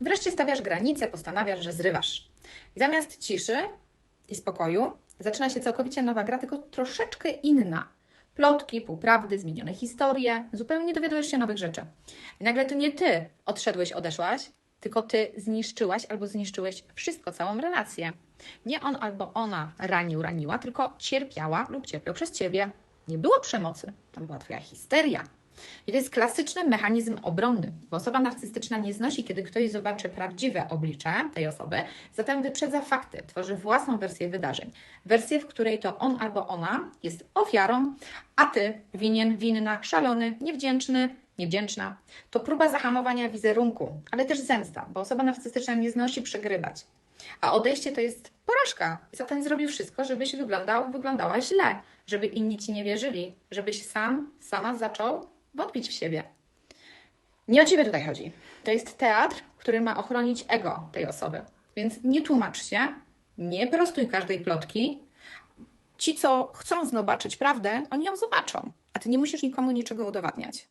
Wreszcie stawiasz granice, postanawiasz, że zrywasz. I zamiast ciszy i spokoju zaczyna się całkowicie nowa gra, tylko troszeczkę inna. Plotki, półprawdy, zmienione historie, zupełnie dowiadujesz się nowych rzeczy. I nagle to nie ty odszedłeś, odeszłaś, tylko ty zniszczyłaś albo zniszczyłeś wszystko, całą relację. Nie on albo ona ranił, raniła, tylko cierpiała lub cierpiał przez ciebie. Nie było przemocy, tam była twoja histeria. I to jest klasyczny mechanizm obronny, bo osoba narcystyczna nie znosi, kiedy ktoś zobaczy prawdziwe oblicze tej osoby, zatem wyprzedza fakty, tworzy własną wersję wydarzeń. Wersję, w której to on albo ona jest ofiarą, a ty winien, winna, szalony, niewdzięczny, niewdzięczna. To próba zahamowania wizerunku, ale też zemsta, bo osoba narcystyczna nie znosi przegrywać. A odejście to jest porażka. Zatem zrobił wszystko, żebyś wyglądał, wyglądała źle, żeby inni ci nie wierzyli, żebyś sam, sama zaczął wątpić w siebie. Nie o ciebie tutaj chodzi. To jest teatr, który ma ochronić ego tej osoby. Więc nie tłumacz się, nie prostuj każdej plotki. Ci, co chcą zobaczyć prawdę, oni ją zobaczą, a ty nie musisz nikomu niczego udowadniać.